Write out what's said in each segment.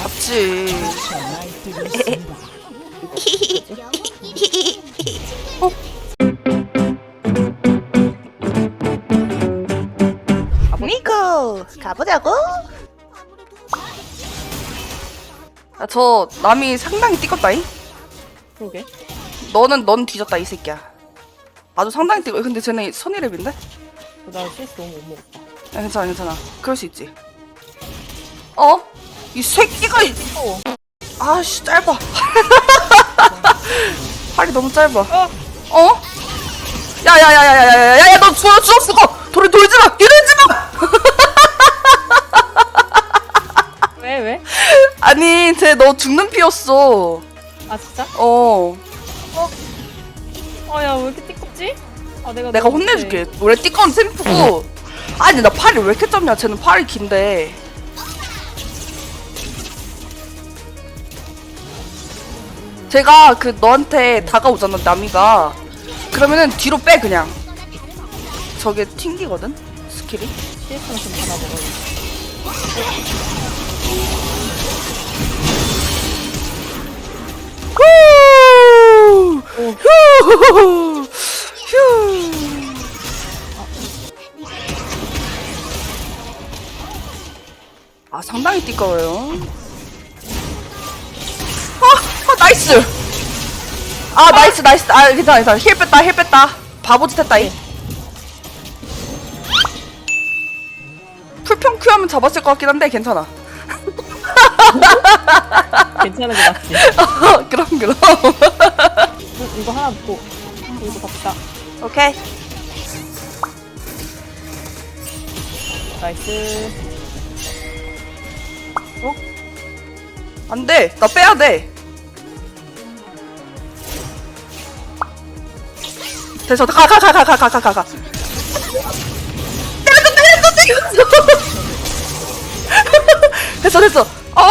잡지. 니코 가보자고. 아, 저 남이 상당히 띠껍다잉. 그러게. 너는 넌 뒤졌다 이 새끼야. 아주 상당히 띠거. 근데 쟤네 선이랩인데? 나 실수 너무 못 먹었다. 야, 괜찮아 괜찮아. 그럴 수 있지. 어? 이 새끼가 이- 어. 아씨 짧아. 팔이 너무 짧아. 어. 어? 야야야야야야야야 너 죽어 죽었어 거 돌이 돌지 마 이러지 마 왜 왜? 아니 쟤 너 죽는 피였어 아 진짜? 어 아야 왜 이렇게 띠껍지? 아 내가 내가 너무 혼내줄게 원래 띠꺼운 샘프고 아니 나 팔이 왜 이렇게 짧냐 쟤는 팔이 긴데 제가 그 너한테 다가오잖아 남이가 그러면은 뒤로 빼 그냥 저게 튕기거든 스킬이 CS는 좀 받아 먹어야 후! 후! 휴! 아 상당히 띠꺼워요. 나이스. 아 나이스 나이스. 아 괜찮아 괜찮아. 힐 뺐다 힐 뺐다. 바보짓 했다 이. 풀평 큐 하면 잡았을 것 같긴 한데 괜찮아. 괜찮은 거 맞지? 그럼 그럼. 응, 이거 하나 먹고 이거 갑시다. 오케이. 나이스. 어? 안 돼. 나 빼야 돼. 됐어. 가가 가 가 가 가 가가. 때렸어 때렸어 때렸어. 됐어 됐어. 어?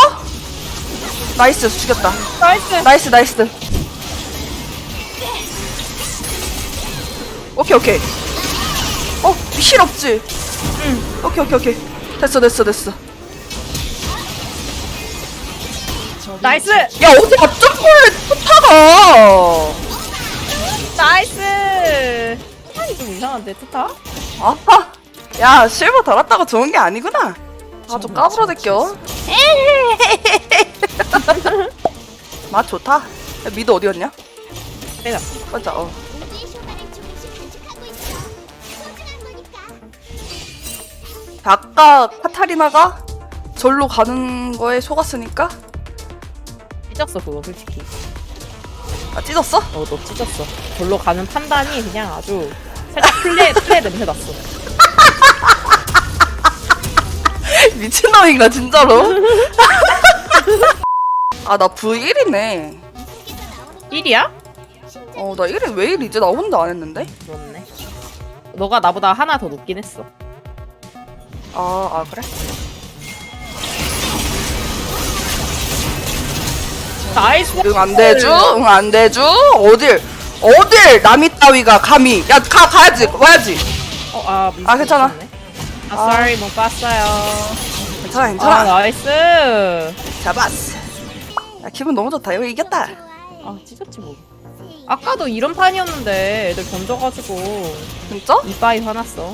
나이스 죽였다. 나이스. 나이스 나이스. 오케이 오케이. 어? 힐 없지? 응. 오케이 오케이 오케이. 됐어 됐어 됐어. 나이스! 야 어디 맞점을 타가? 나이스. 아니 좀 이상한데 트타? 아파. 야, 실버 달았다고 좋은 게 아니구나. 아주 까불어댔겨. 맛 좋다. 야, 미드 어디였냐? 내가. 맞아, 어. 아까 카타리나가 절로 가는 거에 속았으니까? 찢었어 그거 솔직히. 아, 찢었어? 어 너 찢었어. 절로 가는 판단이 그냥 아주 살짝 플레 플레 냄새 났어. 미친놈인가, 진짜로? 아, 나 V1이네. 1이야? 어, 나 1위 왜 1이지? 나 혼자 안 했는데? 그렇네. 너가 나보다 하나 더 높긴 했어. 아, 아, 그래? 나이스. 응, 안 되죠? 응, 안 되죠? 어딜, 어딜, 남이 따위가 감히. 야, 가, 가야지, 와야지. 어, 아, 아, 괜찮아. 미쳤네. 아, sorry, 못 봤어요. 괜찮아, 아, 괜찮아. 나이스. 잡았어. 야, 기분 너무 좋다. 이거 이겼다. 아, 찢었지 뭐. 아까도 이런 판이었는데 애들 던져가지고 진짜? 이빠이 화났어.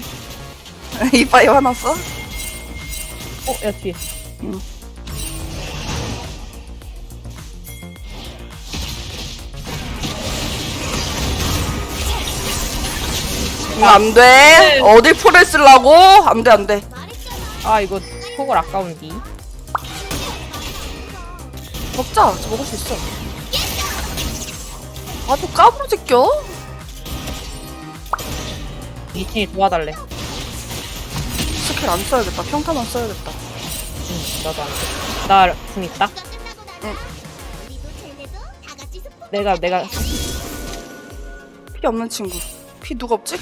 이빠이 화났어? 어, 야 뒤에. 응, 안 돼. 어딜 풀을 쓰려고? 안 돼, 안 돼. 아, 이거 폭을 아까운디. 먹자. 저 먹을 수 있어. 아, 또 까불어 제껴? 미친이 도와달래. 스킬 안 써야겠다. 평타만 써야겠다. 응, 나도 안 돼. 나궁 있다. 응. 내가 내가 피 없는 친구. 피 누가 없지?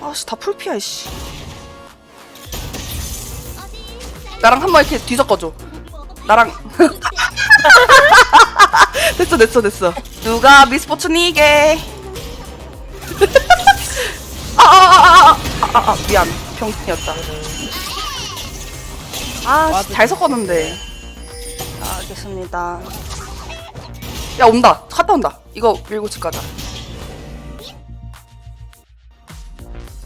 아씨, 다 풀피야, 이씨. 나랑 한 번 이렇게 뒤섞어줘. 나랑. 됐어, 됐어, 됐어. 누가 미스포츠니 이게. 아, 아, 아, 아, 아, 아, 아, 미안. 병신이었다. 아, 씨, 잘 섞었는데. 알겠습니다. 야 온다. 갔다 온다. 이거 밀고 집 가자.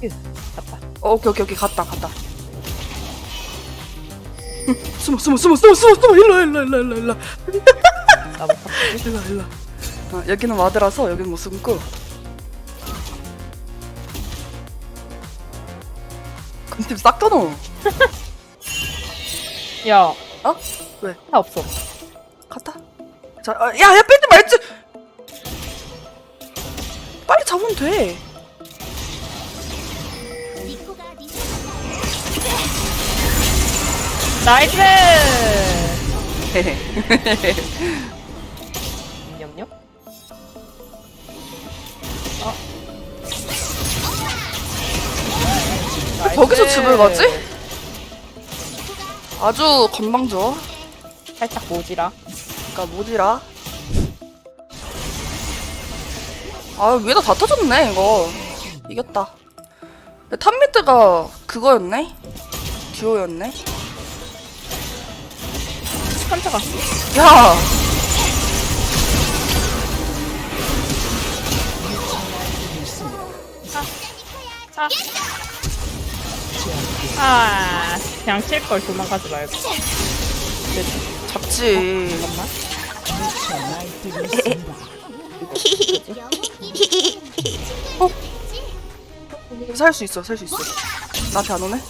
휴, 갔다. 어, 오케이 오케이 오케이 갔다 갔다. 응, 숨어 숨어 숨어 숨어 숨어 숨어 일로 일로 일로 일로 일로 나못. 일로 일로. 어, 여기는 와드라서 여기는 못 숨고. 금팀 싹다 넣어. 야, 어? 왜? 다 없어. 갔다. 자, 아, 야, 야, 빼지 말지. 빨리 잡으면 돼. 나이스! 헤헤. 염려? 어. 거기서 나이스. 집을 가지? 아주 건방져. 살짝 모지라. 그니까 뭐지라. 아 위에다 다 터졌네 이거. 이겼다. 근데 탑미드가 그거였네? 듀오였네? 스펀트가. 야! 아. 아, 그냥 칠 걸 도망가지 말고. 잡지. 잠깐만. 살수 있어, 살 수 있어. 나한테 안 오네?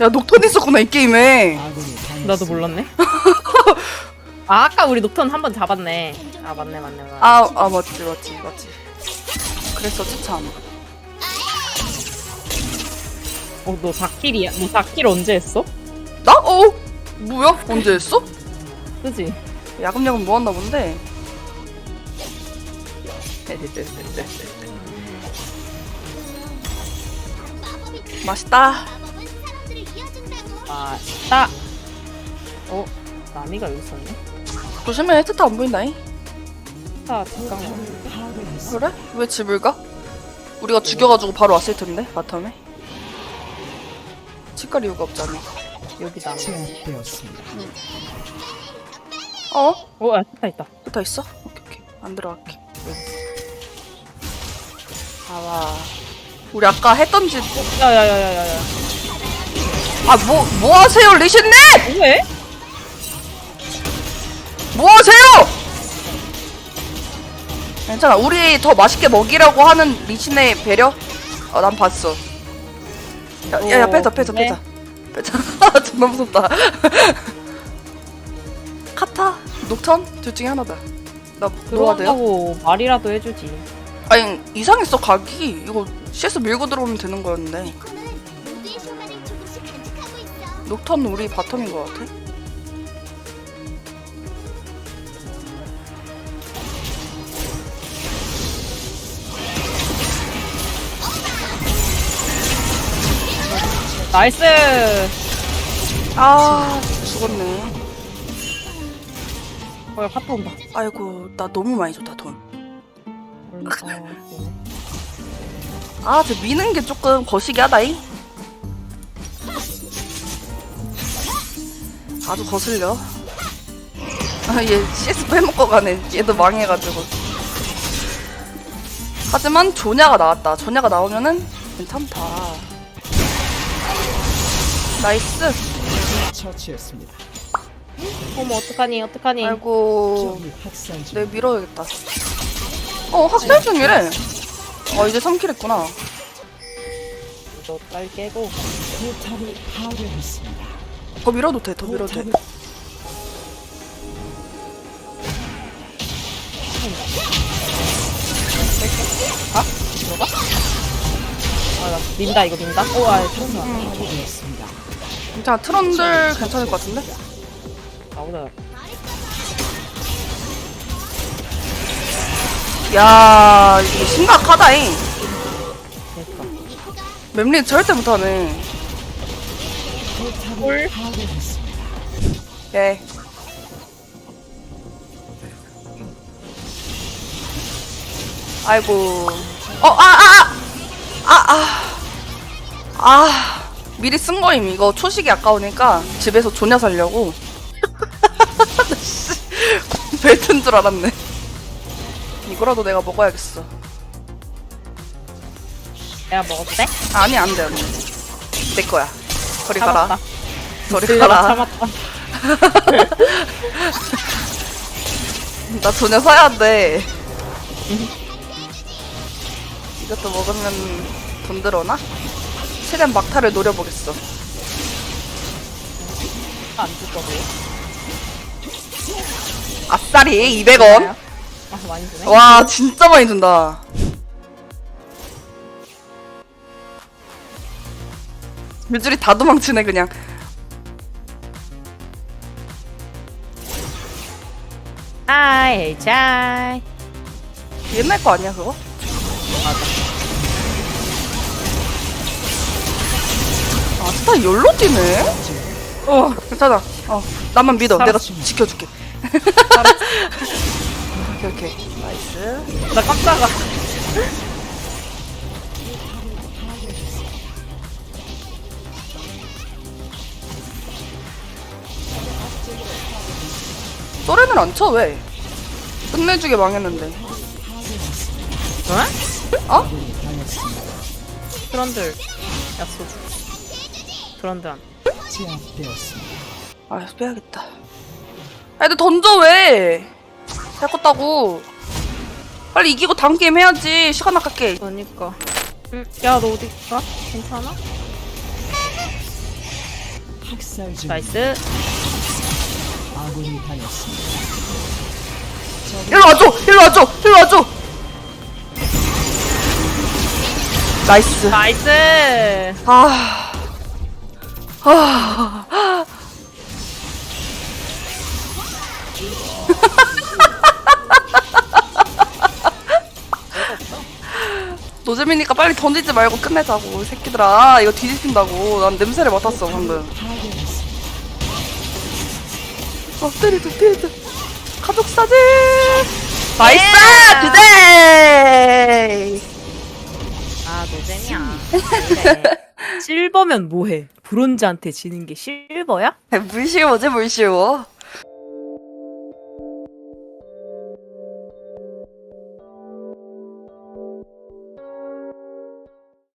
야, 녹턴 있었구나, 이 게임에. 나도 몰랐네. 아, 아까 우리 녹턴 한 번 잡았네. 아, 맞네, 맞네, 맞네. 아, 아, 맞지, 맞지, 맞지. 그랬었지, 참. 어, 너 4킬이야? 너 4킬 언제 했어? 나? 어? 뭐야? 언제 했어? 그지? 야금야금 모았나 본데. 맛있다. 아, 따. 어, 나미가 여기 있었네. 조심해, 트타 안 보인다잉. 따, 잠깐 거. 그래? 왜 집을 가? 우리가 죽여가지고 바로 왔을 텐데, 바텀에. 집 갈 이유가 없잖아. 여기 나미. 어? 어, 아, 스타 있다. 트타 있어? 오케이, 오케이. 안 들어갈게. 봐봐. 우리 아까 했던 짓. 야, 야, 야, 야, 야, 야. 아, 뭐, 뭐 하세요, 리신님! 왜? 뭐 하세요! 괜찮아. 우리 더 맛있게 먹이라고 하는 리신의 배려? 어, 난 봤어. 야, 야, 야 오, 빼자, 빼자, 네. 빼자. 빼자. 존나 무섭다. 카타? 녹턴? 둘 중에 하나다. 나 뭐가 돼요? 들어간다고 말이라도 해주지. 아니, 이상했어, 각이. 이거 CS 밀고 들어오면 되는 거였는데. 녹턴 우리 바텀인 것 같아. 나이스! 아, 죽었네. 어, 야, 카트 온다. 아이고, 나 너무 많이 줬다, 돈. 어, 네. 아, 저 미는 게 조금 거시기 하다잉. 아주 거슬려. 아, 얘 CS 빼먹고 가네. 얘도 망해가지고. 하지만 조냐가 나왔다. 조냐가 나오면은 괜찮다. 나이스. 처치했습니다. 어머, 어떡하니, 어떡하니. 아이고, 적이 학살 중. 내가 밀어야겠다. 어, 학살 중이래. 어, 이제 3킬 했구나. 이거 딸 깨고. 포탑을 파괴했습니다. 더 밀어도 돼, 더 밀어도 돼. 포탑을 아, 나 민다, 이거 민다. 오, 아, 천사. 파괴했습니다. 괜찮아, 트런들 괜찮을 것 같은데? 나오다. 야, 이거 심각하다잉. 그니까. 맵리 절대 못하네. 홀. 파괴했습니다. 예. 아이고. 어, 아, 아, 아! 아, 아. 아. 미리 쓴 거임. 이거 초식이 아까우니까 집에서 조냐 살려고. 벨트인 줄 알았네. 이거라도 내가 먹어야겠어. 내가 먹어도 돼? 아니 안 돼, 안 돼. 내 거야. 저리 가라. 저리 가라. 참았다. 나 전혀 사야 돼. 이것도 먹으면 돈 들어나? 최대한 막타를 노려보겠어. 안 줄 거고. 아싸리 200원. 아, 많이 주네. 와 진짜 많이 준다. 뮤줄이 다 도망치네 그냥. 하이, 차이. 옛날 거 아니야 그거? 아 스타 열로 뛰네? 어 괜찮아 어 나만 믿어 내가 살았어. 지켜줄게 오케이 오케이 나이스 나 깜짝아. 소렌을 안 쳐 왜? 끝내주게 망했는데 어? 어? 트런들. 약소 제압되었습니다. 아 빼야겠다 아 근데 던져 왜? 잘 껐다고 빨리 이기고 다음 게임 해야지 시간 아깝게 그러니까. 응. 야, 너 어디 가? 괜찮아? 학살 중 나이스. 아군이 당했습니다. 일로 와줘! 일로 와줘! 일로 와줘! 나이스 나이스. 아... 아... 노잼이니까 빨리 던지지 말고 끝내자고 이 새끼들아. 이거 뒤집힌다고. 난 냄새를 맡았어 방금. 어 때리드 때리드 가족 사진! 나이스! 예! 주제 아, 노잼이야. 실버면 뭐해? 브론즈한테 지는 게 실버야? 물쉬워지 물쉬워